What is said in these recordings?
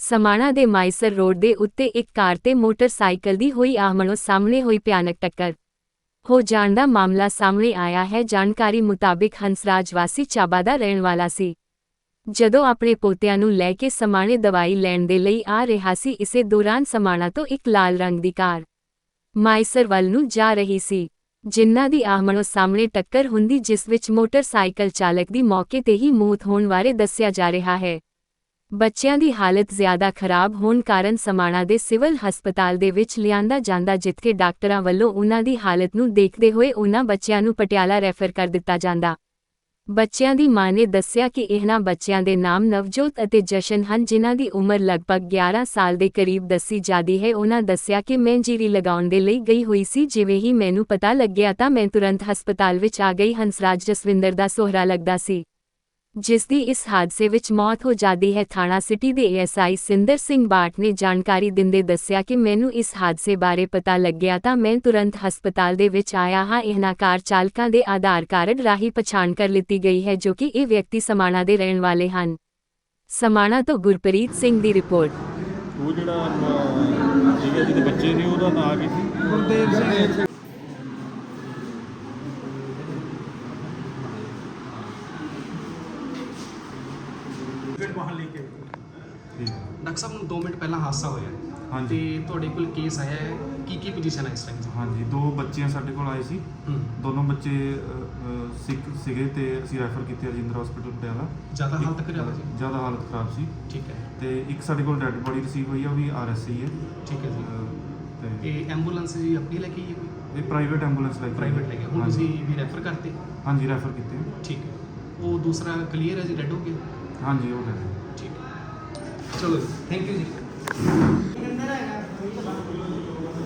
ਸਮਾਣਾ ਦੇ ਮਾਈਸਰ ਰੋਡ ਦੇ ਉੱਤੇ ਇੱਕ ਕਾਰ ਤੇ ਮੋਟਰਸਾਈਕਲ ਦੀ ਹੋਈ ਆਹਮਣੋ ਸਾਹਮਣੇ ਹੋਈ ਭਿਆਨਕ ਟੱਕਰ। ਹੋ ਜਾਣ ਦਾ ਮਾਮਲਾ ਸਾਹਮਣੇ ਆਇਆ ਹੈ। ਜਾਣਕਾਰੀ ਮੁਤਾਬਿਕ ਹੰਸਰਾਜ ਵਾਸੀ ਚਾਬਾ ਦਾ ਰਹਿਣ ਵਾਲਾ ਸੀ। ਜਦੋਂ ਆਪਣੇ ਪੋਤਿਆਂ ਨੂੰ ਲੈ ਕੇ ਸਮਾਣੇ ਦਵਾਈ ਲੈਣ ਦੇ ਲਈ ਆ ਰਿਹਾ ਸੀ, ਇਸੇ ਦੌਰਾਨ ਸਮਾਣਾ ਤੋਂ ਇੱਕ ਲਾਲ ਰੰਗ ਦੀ ਕਾਰ ਮਾਈਸਰ ਵੱਲ ਨੂੰ ਜਾ ਰਹੀ ਸੀ, ਜਿਨ੍ਹਾਂ ਦੀ ਆਹਮਣੋ ਸਾਹਮਣੇ ਟੱਕਰ ਹੁੰਦੀ, ਜਿਸ ਵਿੱਚ ਮੋਟਰਸਾਈਕਲ ਚਾਲਕ ਦੀ ਮੌਕੇ ਤੇ ਹੀ ਮੌਤ ਹੋਣ ਬਾਰੇ ਦੱਸਿਆ ਜਾ ਰਿਹਾ ਹੈ। ਬੱਚਿਆਂ ਦੀ ਹਾਲਤ ਜ਼ਿਆਦਾ ਖਰਾਬ ਹੋਣ ਕਾਰਨ ਸਮਾਣਾ ਦੇ ਸਿਵਲ ਹਸਪਤਾਲ ਦੇ ਵਿੱਚ ਲਿਆਂਦਾ ਜਾਂਦਾ ਜਿੱਥੇ ਡਾਕਟਰਾਂ ਵੱਲੋਂ ਉਨ੍ਹਾਂ ਦੀ ਹਾਲਤ ਨੂੰ ਦੇਖਦੇ ਹੋਏ ਉਨ੍ਹਾਂ ਬੱਚਿਆਂ ਨੂੰ ਪਟਿਆਲਾ ਰੈਫਰ ਕਰ ਦਿੱਤਾ ਜਾਂਦਾ। ਬੱਚਿਆਂ ਦੀ ਮਾਂ ਨੇ ਦੱਸਿਆ ਕਿ ਇਹਨਾਂ ਬੱਚਿਆਂ ਦੇ ਨਾਮ ਨਵਜੋਤ ਅਤੇ ਜਸ਼ਨ ਹਨ, ਜਿਨ੍ਹਾਂ ਦੀ ਉਮਰ ਲਗਭਗ 11 ਸਾਲ ਦੇ ਕਰੀਬ ਦੱਸੀ ਜਾਂਦੀ ਹੈ। ਉਹਨਾਂ ਦੱਸਿਆ ਕਿ ਮੈਂ ਜੀਰੀ ਲਗਾਉਣ ਦੇ ਲਈ ਗਈ ਹੋਈ ਸੀ। ਜਿਵੇਂ ਹੀ ਮੈਨੂੰ ਪਤਾ ਲੱਗਿਆ ਤਾਂ ਮੈਂ ਤੁਰੰਤ ਹਸਪਤਾਲ ਵਿੱਚ ਆ ਗਈ। ਹੰਸਰਾਜ ਜਸਵਿੰਦਰ ਦਾ ਸੋਹਰਾ ਲੱਗਦਾ ਸੀ। ਜਿਸ ਦੀ ਇਸ ਹਾਦਸੇ ਵਿੱਚ ਮੌਤ ਹੋ ਜਾਂਦੀ ਹੈ ਥਾਣਾ ਸਿਟੀ ਦੇ ਏਐਸਆਈ ਸਿੰਦਰ ਸਿੰਘ ਬਾਟ ਨੇ ਜਾਣਕਾਰੀ ਦਿੰਦੇ ਦੱਸਿਆ ਕਿ ਮੈਨੂੰ ਇਸ ਹਾਦਸੇ ਬਾਰੇ ਪਤਾ ਲੱਗਿਆ ਤਾਂ ਮੈਂ ਤੁਰੰਤ ਹਸਪਤਾਲ ਦੇ ਵਿੱਚ ਆਇਆ ਹਾਂ। ਇਹਨਾਂ ਕਾਰ ਚਾਲਕਾਂ ਦੇ ਆਧਾਰ ਕਾਰਡ ਰਾਹੀਂ ਪਛਾਣ ਕਰ ਲਿੱਤੀ ਗਈ ਹੈ ਜੋ ਕਿ ਇਹ ਵਿਅਕਤੀ ਸਮਾਣਾ ਦੇ ਰਹਿਣ ਵਾਲੇ ਹਨ। ਸਮਾਣਾ ਤੋਂ ਗੁਰਪ੍ਰੀਤ ਸਿੰਘ ਦੀ ਰਿਪੋਰਟ। ਉਹ ਜਿਹੜਾ ਅਹ, ਸੀਗਾ ਜਿਹਦੇ ਬੱਚੇ ਸੀ ਉਹਦਾ ਨਾਂ ਕੀ ਸੀ? ਗੁਰਦੇਵ ਸਿੰਘ। ਠੀਕ ਡਾਕਟਰ ਸਾਹਿਬ ਨੂੰ 2 ਮਿੰਟ ਪਹਿਲਾਂ ਹਾਦਸਾ ਹੋਇਆ। ਹਾਂਜੀ। ਤੇ ਤੁਹਾਡੇ ਕੋਲ ਕੇਸ ਆਇਆ ਹੈ। ਕੀ ਕੀ ਪੋਜੀਸ਼ਨ ਹੈ ਇਸ ਟਾਈਮ ਹਾਂਜੀ ਦੋ ਬੱਚੇ ਸਾਡੇ ਕੋਲ ਆਏ ਸੀ। ਹੂੰ। ਦੋਨੋਂ ਬੱਚੇ ਅਹ, ਅਹ, ਸਿੱਖ ਸੀਗੇ ਤੇ ਅਸੀਂ ਰੈਫਰ ਕੀਤੇ ਰਜਿੰਦਰ ਹਸਪੀਟਲ ਪਟਿਆਲਾ। ਜ਼ਿਆਦਾ ਹਾਲਤ ਖਰਾਬ ਹੈ ਜੀ? ਜ਼ਿਆਦਾ ਹਾਲਤ ਖਰਾਬ ਸੀ। ਠੀਕ ਹੈ। ਤੇ ਇੱਕ ਸਾਡੇ ਕੋਲ ਡੈੱਡ ਬੋਡੀ ਰਿਸੀਵ ਹੋਈ ਆ ਉਹ ਵੀ ਆਰਐਸਸੀ ਹੈ। ਠੀਕ ਹੈ ਜੀ। ਅਹ, ਤੇ ਇਹ ਐਂਬੂਲੈਂਸ ਜੀ ਆਪਣੀ ਲੈ ਕੇ ਆਈ ਹੈ ਕੋਈ? ਇਹ ਪ੍ਰਾਈਵੇਟ ਐਂਬੂਲੈਂਸ ਲੈ ਕੇ ਪ੍ਰਾਈਵੇਟ ਲੈ ਕੇ ਹੁਣ ਹਾਂਜੀ। ਤੁਸੀਂ ਵੀ ਰੈਫਰ ਕਰਤੇ? ਹਾਂਜੀ ਰੈਫਰ ਕੀਤੇ। ਠੀਕ ਹੈ। ਉਹ ਦੂਸਰਾ ਕਲੀਅਰ ਹੈ ਜੀ ਡੈਡ ਹੋ ਗਿਆ। ਹਾਂਜੀ ਉਹ ਹੈ। ਚਲੋ ਥੈਂਕ ਯੂ ਜੀ।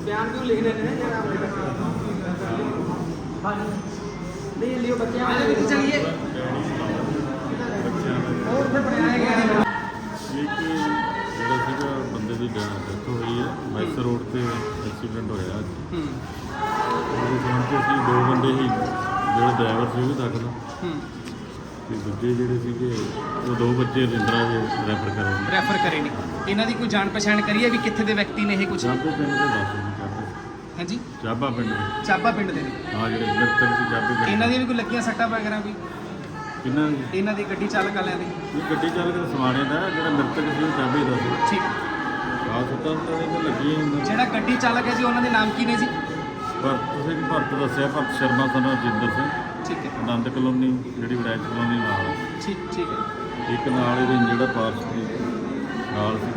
ਬਿਆਨ ਕਿਉਂ ਲਿਖ ਲੈਣੇ ਨੇ ਜਿਹੜਾ ਹਾਂਜੀ। ਨਹੀਂ ਲਿਓ ਬੱਚਿਆਂ ਆ ਜਾਓ ਚਲਿਏ। ਹੋਰ ਤੇ ਬਣਾਇਆ ਗਿਆ। ਹੈ ਇੱਕ ਜਿਹੜਾ ਸੀਗਾ ਬੰਦੇ ਦੀ ਡੈਥ ਹੋਈ ਹੈ ਮੈਸਰ ਰੋਡ ਤੇ ਐਕਸੀਡੈਂਟ ਹੋਇਆ ਹੂੰ। ਉਹਦੇ ਜਾਣ ਕੇ ਅਸੀਂ ਦੋ ਬੰਦੇ ਹੀ ਜਿਹੜਾ ਡਰਾਈਵਰ ਸੀ ਉਹ ਵੀ ਦਾਖਲ ਆ। ਹੂੰ। ਤੇ ਦੂਜੇ ਜਿਹੜੇ ਸੀਗੇ ਉਹ ਦੋ ਬੱਚੇ ਰਿੰਦਰਾ ਦੇ ਰੈਫਰ ਕਰਾਂਗੇ ਰੈਫਰ ਕਰੇ ਨਹੀਂ ਇਹਨਾਂ ਦੀ ਕੋਈ ਜਾਣ ਪਛਾਣ ਕਰੀ ਹੈ ਵੀ ਕਿੱਥੇ ਦੇ ਵਿਅਕਤੀ ਨੇ ਇਹ ਕੁਝ ਚਾਬੇ ਪਿੰਡ ਦੇ ਦੱਸ ਦਿਓ ਚਾਬੇ। ਹਾਂਜੀ। ਚਾਬਾ ਪਿੰਡ ਦੇ। ਚਾਬਾ ਪਿੰਡ ਦੇ ਨੇ। ਹਾਂ ਜਿਹੜੇ ਮਿਰਤਕ ਸੀ ਚਾਬੇ ਪਿੰਡ ਇਹਨਾਂ ਦੀਆਂ ਵੀ ਕੋਈ ਲੱਗੀਆਂ ਸੱਟਾਂ ਵਗੈਰਾ ਕੋਈ? ਕਿੰਨਾ ਇਹਨਾਂ ਦੀ ਗੱਡੀ ਚਾਲਕ ਵਾਲਿਆਂ ਦੀ। ਇਹ ਗੱਡੀ ਚਾਲਕ ਦਾ ਸਮਾਣੇ ਦਾ ਜਿਹੜਾ ਮਿਰਤਕ ਸੀ ਉਹ ਚਾਬੇ ਦਾ ਸੀ। ਠੀਕ। ਆ ਸੁੱਤਾ ਤਾਂ ਇਹ ਲੱਗੀ ਹੁੰਦਾ ਜਿਹੜਾ ਗੱਡੀ ਚਾਲਕ ਹੈ ਜੀ ਉਹਨਾਂ ਦੇ ਨਾਮ ਕੀ ਨੇ ਜੀ? ਪਰ ਤੁਸੀਂ ਵੀ ਭਰਤ ਦੱਸਿਆ ਭਰਤ ਸ਼ਰਮਾ ਸਾਨੂੰ ਰਜਿੰਦਰ ਸਿੰਘ। ਠੀਕ ਹੈ। ਆਨੰਦ ਕਲੋਨੀ ਜਿਹੜੀ ਵਿਰਾਇਤ ਕਲੋਨੀ ਨਾਲ। ਠੀਕ ਠੀਕ ਹੈ। ਇੱਕ ਨਾਲ ਇਹਦੇ ਜਿਹੜਾ ਪਾਰਸ ਸੀ ਨਾਲ ਹੂੰ,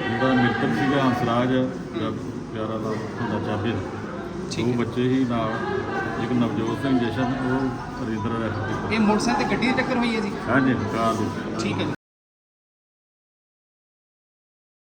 ਜਿਹੜਾ ਮਿਰਤਕ ਸੀਗਾ ਹੰਸਰਾਜ ਜਦ ਪਿਆਰਾ ਦਾ ਹੁੰਦਾ ਚਾਬੇ ਦਾ ਠੀਕ ਉਹ ਹੈ। ਬੱਚੇ ਹੀ ਨਾਲ ਇੱਕ ਨਵਜੋਤ ਸਿੰਘ ਜਸ਼ਨ ਉਹ ਰਿੰਦਰ ਕੀਤਾ ਇਹ ਮੋਟਰਸਾਈਕਲ ਤੇ ਗੱਡੀ ਦੀ ਟੱਕਰ ਹੋਈ ਹੈ ਜੀ? ਹਾਂਜੀ ਕਾਰ ਦੀ। ਠੀਕ ਹੈ ਜੀ।